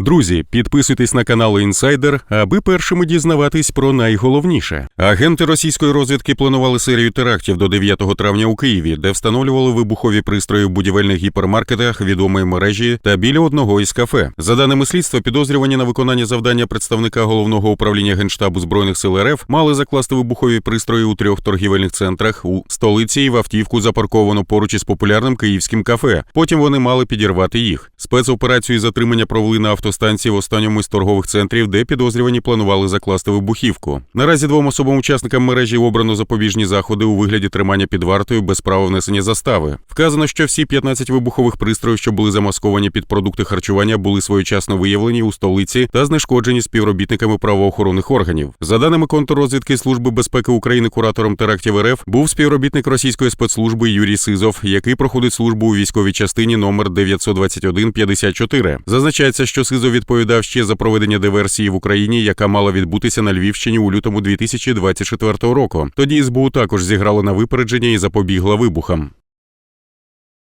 Друзі, підписуйтесь на канал Інсайдер, аби першими дізнаватись про найголовніше. Агенти російської розвідки планували серію терактів до 9 травня у Києві, де встановлювали вибухові пристрої в будівельних гіпермаркетах відомої мережі та біля одного із кафе. За даними слідства, підозрювані на виконання завдання представника головного управління генштабу збройних сил РФ мали закласти вибухові пристрої у трьох торгівельних центрах у столиці і в автівку, запарковану поруч із популярним київським кафе. Потім вони мали підірвати їх. Спецоперацію із затримання провели на автостанції в останньому із торгових центрів, де підозрювані планували закласти вибухівку. Наразі двом особам учасникам мережі обрано запобіжні заходи у вигляді тримання під вартою без права внесення застави. Вказано, що всі 15 вибухових пристроїв, що були замасковані під продукти харчування, були своєчасно виявлені у столиці та знешкоджені співробітниками правоохоронних органів. За даними контррозвідки Служби безпеки України, куратором терактів РФ був співробітник російської спецслужби Юрій Сизов, який проходить службу у військовій частині номер 921 54. Зазначається, що Сизов відповідав ще за проведення диверсії в Україні, яка мала відбутися на Львівщині у лютому 2024 року. Тоді СБУ також зіграла на випередження і запобігла вибухам.